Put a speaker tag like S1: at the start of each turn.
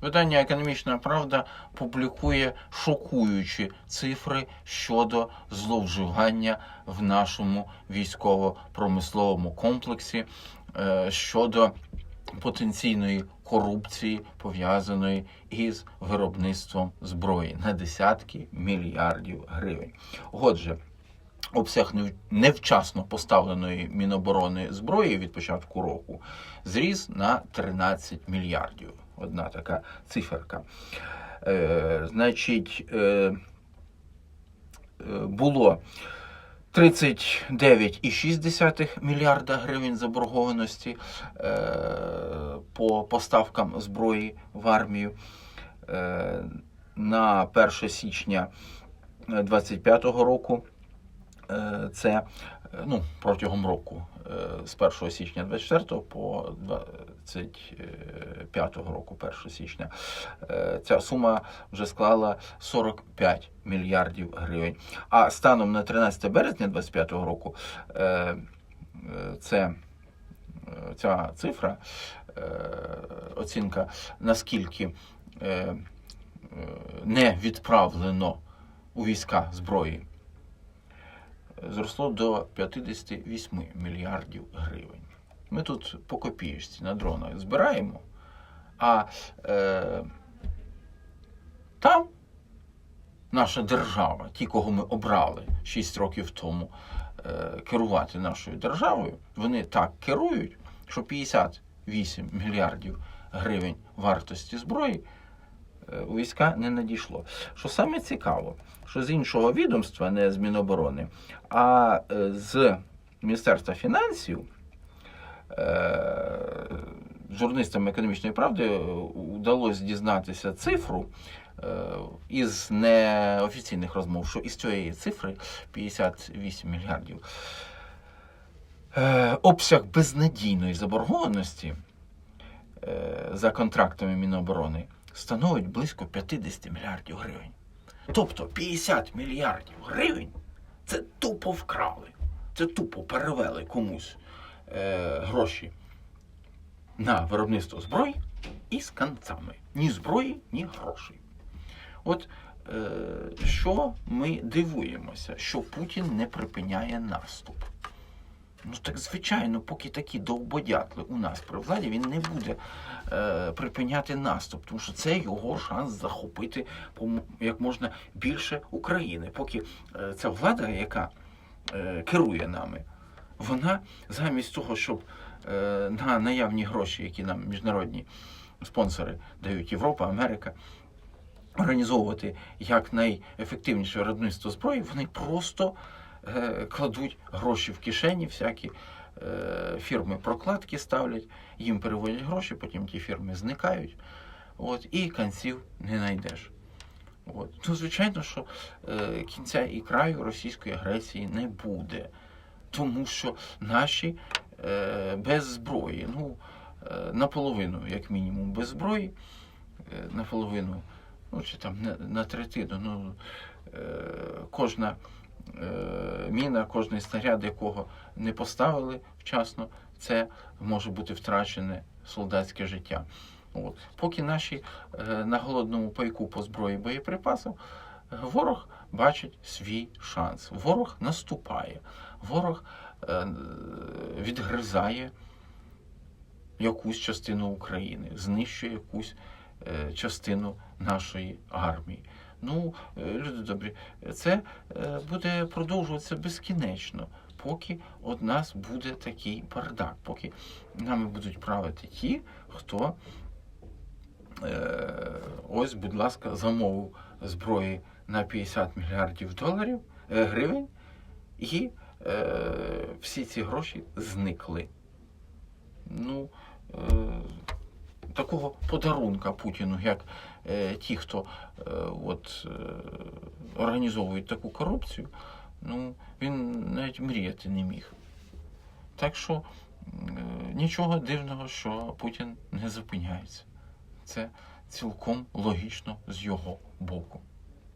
S1: Видання Економічна Правда публікує шокуючі цифри щодо зловживання в нашому військово-промисловому комплексі е, щодо потенційної корупції, пов'язаної із виробництвом зброї на десятки мільярдів гривень. Отже, обсяг нев- невчасно поставленої Міноборони зброї від початку року зріс на 13 мільярдів. Одна така циферка. Е, значить, е, е, було 39,6 мільярда гривень заборгованості е, по поставкам зброї в армію. Е, на 1 січня 2025 року е, це ну, протягом року, е, з 1 січня 24 по 25 року, 1 січня, е, ця сума вже склала 45 мільярдів гривень. А станом на 13 березня 2025 року е, е, це, е, ця цифра, е, оцінка, наскільки е, е, не відправлено у війська зброї, зросло до 58 мільярдів гривень. Ми тут по копієчці на дронах збираємо, а е, там наша держава, ті, кого ми обрали 6 років тому е, керувати нашою державою, вони так керують, що 58 мільярдів гривень вартості зброї у війська не надійшло. Що саме цікаво, що з іншого відомства, не з Міноборони, а е, з Міністерства фінансів. е, Журналістам економічної правди е, вдалося дізнатися цифру е, із неофіційних розмов, що із цієї цифри 58 мільярдів. е, Обсяг безнадійної заборгованості е, за контрактами Міноборони становить близько 50 мільярдів гривень. Тобто 50 мільярдів гривень це тупо вкрали, це тупо перевели комусь е, гроші на виробництво зброї і з концами. Ні зброї, ні грошей. От е, що ми дивуємося, що Путін не припиняє наступ. Ну так звичайно, поки такі довбодятли у нас при владі, він не буде е, припиняти наступ, тому що це його шанс захопити як можна більше України. Поки е, ця влада, яка е, керує нами, вона замість того, щоб е, на наявні гроші, які нам міжнародні спонсори дають Європа, Америка, організовувати якнайефективніше виробництво зброї, вони просто кладуть гроші в кишені, всякі е, фірми прокладки ставлять, їм переводять гроші, потім ті фірми зникають. От, і кінців не знайдеш. От. Ну, звичайно, що е, кінця і краю російської агресії не буде, тому що наші е, без зброї, ну, е, наполовину, як мінімум, без зброї, е, наполовину, ну чи там на, на третину, ну, е, кожна е, міна, кожний снаряд, якого не поставили вчасно, це може бути втрачене солдатське життя. От. Поки наші е, на голодному пайку по зброї і боєприпасам, е, ворог бачить свій шанс. Ворог наступає, ворог е, відгризає якусь частину України, знищує якусь е, частину нашої армії. Ну, е, люди добрі, це е, буде продовжуватися безкінечно, поки от нас буде такий бардак, поки нами будуть правити ті, хто е, ось, будь ласка, замовив зброї на 50 мільярдів доларів гривень, і всі ці гроші зникли. Ну, такого подарунка Путіну, як е, ті, хто е, от, е, організовують таку корупцію, ну, він навіть мріяти не міг. Так що е, нічого дивного, що Путін не зупиняється. Це цілком логічно з його боку.